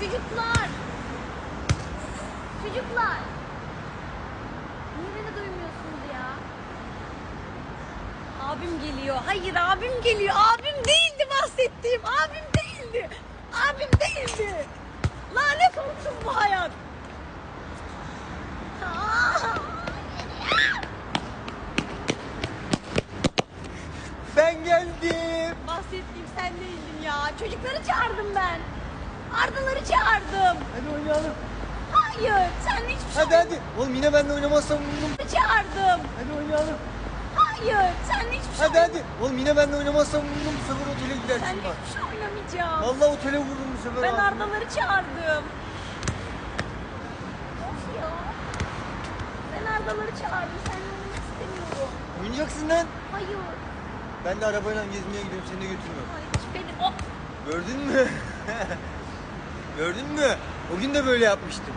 Çocuklar. Çocuklar. Niye beni duymuyorsunuz ya? Abim geliyor. Hayır abim geliyor. Abim değildi bahsettiğim. Abim değildi. Abim değildi. Lanet olsun bu hayat. Ben geldim. Bahsettiğim sen değildin ya. Çocukları çağırdım ben. Ardaları çağırdım. Hadi oynayalım. Hayır, sen hiçbir şey Hadi hadi. Oğlum yine benimle oynamazsan vururum. çağırdım. Hadi oynayalım. Hayır, sen hiçbir şey Hadi hadi. Oğlum yine benimle oynamazsan vururum. Bu sefer otele Sen gidersin bak. hiçbir şey oynamayacağım. Vallahi otele vururum bu sefer. Ben abi. Ardaları çağırdım. Of ya. Ben Ardaları çağırdım. Seninle oynamak istemiyorum. Oynayacaksın lan. Hayır. Ben de arabayla gezmeye gidiyorum. Seni de götürmüyorum. Hayır. Beni... Oh. Gördün mü? Gördün mü? O gün de böyle yapmıştım.